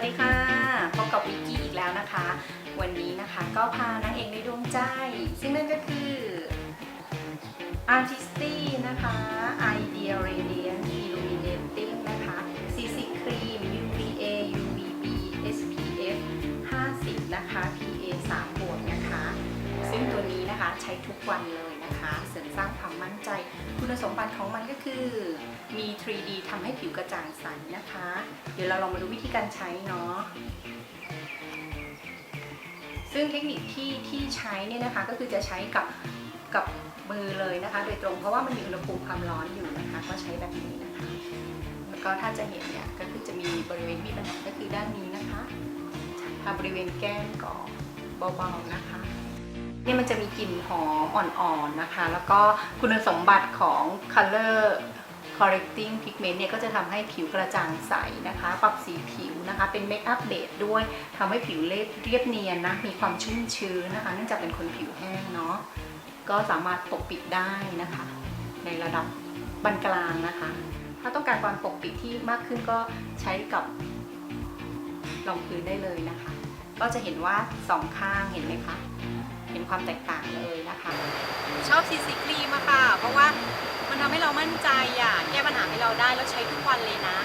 วัสดีค่ะ พบกับวิกกี้อีกแล้วนะคะ วันนี้นะคะก็พานางเอกในดวงใจ ซึ่งนั่นก็คือ Artisty นะคะ Idea Radiant Illuminating นะคะ CC Cream UVA UVB SPF 50 นะคะ PA 3บวกนะคะ ซึ่งตัวนี้นะคะใช้ทุกวันเลยนะคะ เสริมสร้างความ ณสมบัติของมันก็คือมี 3D ทำให้ผิวกระจ่างใสนะคะ เดี๋ยวเราลองมาดูวิธีการใช้เนาะซึ่งเทคนิคที่ที่ใช้เนี่ยนะคะก็คือจะใช้กับกับมือเลยนะคะ โดยตรงเพราะว่ามันมีอุณหภูมิความร้อนอยู่นะคะ ก็ใช้แบบนี้นะคะ แล้วก็ถ้าจะเห็นเนี่ยก็คือจะมีบริเวณมีปัญหาก็คือด้านนี้นะคะทาบริเวณแก้มก่อนเบาๆนะคะ เนี่ยมันจะมีกลิ่นหอมอ่อนๆนะคะ แล้วก็คุณสมบัติของ color correcting pigment เนี่ยก็จะทำให้ผิวกระจ่างใสนะคะ ปรับสีผิวนะคะ เป็นเมคอัพเบสด้วยทำให้ผิวเรียบเรียบเนียนนะ มีความชุ่มชื้นนะคะ เนื่องจากเป็นคนผิวแห้งเนาะ ก็สามารถปกปิดได้นะคะ ในระดับปานกลางนะคะ ถ้าต้องการความปกปิดที่มากขึ้นก็ใช้กับรองพื้นได้เลยนะคะ ก็จะเห็นว่าสองข้างเห็นไหมคะ เห็นความแตกต่างเลยนะคะ ชอบซีซีครีมอะค่ะ เพราะว่ามันทำให้เรามั่นใจอะแก้ปัญหาให้เราได้แล้วใช้ทุกวันเลยนะ